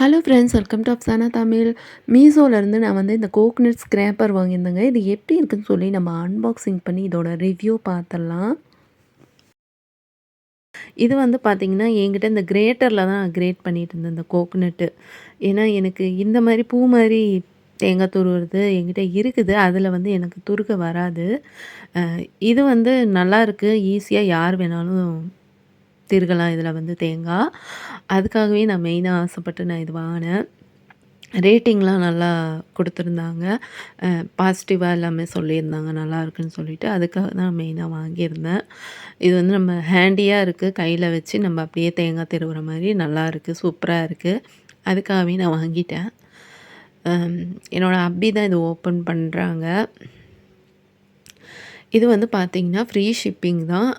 Hello friends welcome to Afsana Tamil மீசோலேருந்து நான் வந்து இந்த கோக்னட் ஸ்க்ரேப்பர் வாங்கியிருந்தேங்க. இது எப்படி இருக்குன்னு சொல்லி நம்ம அன்பாக்சிங் பண்ணி இதோட ரிவ்யூ பார்த்துடலாம். இது வந்து பார்த்திங்கன்னா என்கிட்ட இந்த கிரேட்டரில் தான் நான் கிரேட் பண்ணிகிட்டு இருந்தேன் இந்த கோக்னட்டு ஏன்னா எனக்கு இந்த மாதிரி பூ மாதிரி தேங்காய் துருவுறது என்கிட்ட இருக்குது. அதில் வந்து எனக்கு துருக்க வராது. இது வந்து நல்லா இருக்குது ஈஸியாக யார் வேணாலும் திருகலாம் இதில் வந்து தேங்காய் அதுக்காகவே நான் மெயினாக ஆசைப்பட்டு நான் இது வாங்கினேன். ரேட்டிங்லாம் நல்லா கொடுத்துருந்தாங்க. பாசிட்டிவாக எல்லாமே சொல்லியிருந்தாங்க. நல்லா இருக்குன்னு சொல்லிட்டு அதுக்காக தான் மெயினாக வாங்கியிருந்தேன். இது வந்து நம்ம ஹேண்டியாக இருக்குது கையில் வச்சு நம்ம அப்படியே தேங்காய் திருவுற மாதிரி நல்லா இருக்குது சூப்பராக இருக்குது அதுக்காகவே நான் வாங்கிட்டேன். என்னோடய அப்பி தான் இது ஓப்பன் பண்ணுறாங்க இது வந்து பார்த்திங்கன்னா ஃப்ரீ ஷிப்பிங் தான்.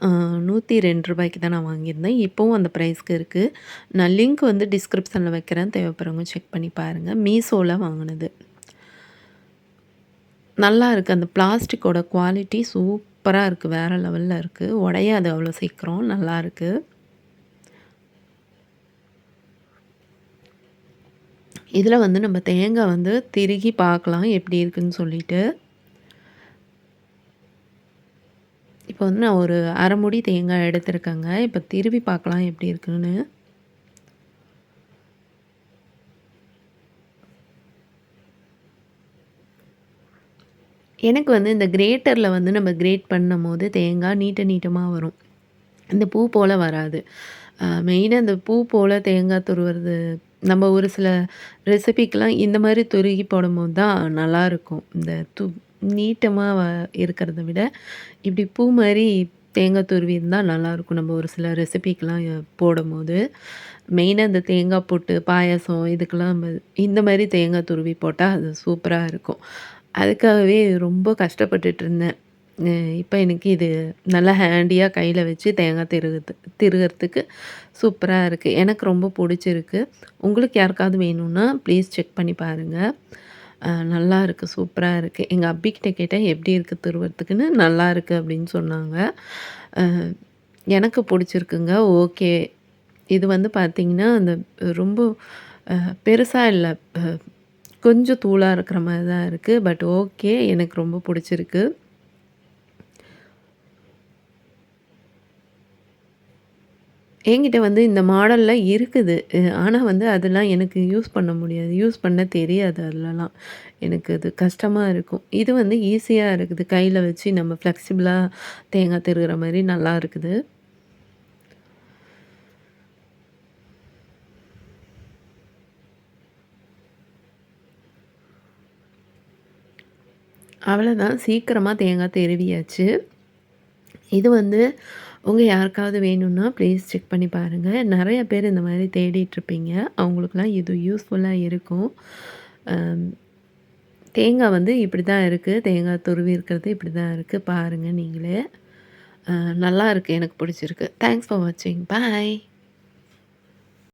நூற்றி ரெண்டு ரூபாய்க்கு தான் நான் வாங்கியிருந்தேன். இப்போவும் அந்த ப்ரைஸ்க்கு இருக்குது நான் லிங்க் வந்து டிஸ்கிரிப்ஷனில் வைக்கிறேன். தேவைப்படுறவங்க செக் பண்ணி பாருங்கள் மீஷோவில் வாங்கினது. நல்லா இருக்குது அந்த பிளாஸ்டிக்கோட குவாலிட்டி சூப்பராக இருக்குது வேறு லெவலில் இருக்குது உடையாது அவ்வளோ சீக்கிரம். நல்லா இருக்குது இதில் வந்து நம்ம தேங்காய் வந்து திருகி பார்க்கலாம். எப்படி இருக்குன்னு சொல்லிட்டு. இப்போ வந்து நான் ஒரு அரை முடி தேங்காய் எடுத்திருக்கேங்க. இப்போ திருவி பார்க்கலாம் எப்படி இருக்குன்னு. எனக்கு வந்து இந்த கிரேட்டரில் வந்து நம்ம கிரேட் பண்ணும் போது தேங்காய் நீட்ட நீட்டமாக வரும். இந்த பூ போல் வராது. மெயினாக இந்த பூ போல் தேங்காய் துருவுறது நம்ம ஒரு சில ரெசிபிக்கெலாம் இந்த மாதிரி துருகி போடும்போது தான் நல்லாயிருக்கும் இந்த து நீட்டமாக இருக்கிறத விட இப்படி பூ மாதிரி தேங்காய் துருவி இருந்தால் நல்லாயிருக்கும் நம்ம ஒரு சில ரெசிபிக்கெலாம் போடும்போது மெயினாக இந்த தேங்காய் போட்டு பாயாசம் இதுக்கெல்லாம் இந்த மாதிரி தேங்காய் துருவி போட்டால் அது சூப்பராக இருக்கும். அதுக்காகவே ரொம்ப கஷ்டப்பட்டுட்டு இருந்தேன் இப்போ எனக்கு இது நல்லா ஹேண்டியாக கையில் வச்சு தேங்காய் திருகுது திருகிறதுக்கு சூப்பராக இருக்குது எனக்கு ரொம்ப பிடிச்சிருக்கு. உங்களுக்கு யாருக்காவது வேணும்னா ப்ளீஸ் செக் பண்ணி பாருங்கள் நல்லா இருக்குது சூப்பராக இருக்குது எங்கள் அப்பிக்கிட்ட கேட்டேன் எப்படி இருக்குது திருவரத்துக்குன்னு நல்லா இருக்குது அப்படின்னு சொன்னாங்க. எனக்கு பிடிச்சிருக்குங்க. ஓகே. இது வந்து பார்த்திங்கன்னா அந்த ரொம்ப பெருசாக இல்லை. கொஞ்சம் தூளாக இருக்கிற மாதிரி தான் இருக்குது பட் ஓகே எனக்கு ரொம்ப பிடிச்சிருக்கு. என்கிட்ட வந்து இந்த மாடலில் இருக்குது. ஆனால் வந்து அதெல்லாம் எனக்கு யூஸ் பண்ண முடியாது. யூஸ் பண்ண தெரியாது அதிலலாம். எனக்கு அது கஷ்டமாக இருக்கும். இது வந்து ஈஸியாக இருக்குது. கையில் வச்சு நம்ம ஃப்ளெக்சிபிளாக தேங்காய் திருகிற மாதிரி நல்லா இருக்குது. அவ்வளோதான் சீக்கிரமாக தேங்காய் தெருவியாச்சு. இது வந்து உங்கள் யாருக்காவது வேணும்னா ப்ளீஸ் செக் பண்ணி பாருங்கள் நிறைய பேர் இந்த மாதிரி தேடிட்டுருப்பீங்க. அவங்களுக்குலாம் இது யூஸ்ஃபுல்லாக இருக்கும். தேங்காய் வந்து இப்படி தான் இருக்குது தேங்காய் துருவி இருக்கிறது இப்படி தான் இருக்குது பாருங்கள் நீங்களே நல்லா இருக்குது எனக்கு பிடிச்சிருக்கு. தேங்க்ஸ் ஃபார் வாட்சிங் பாய்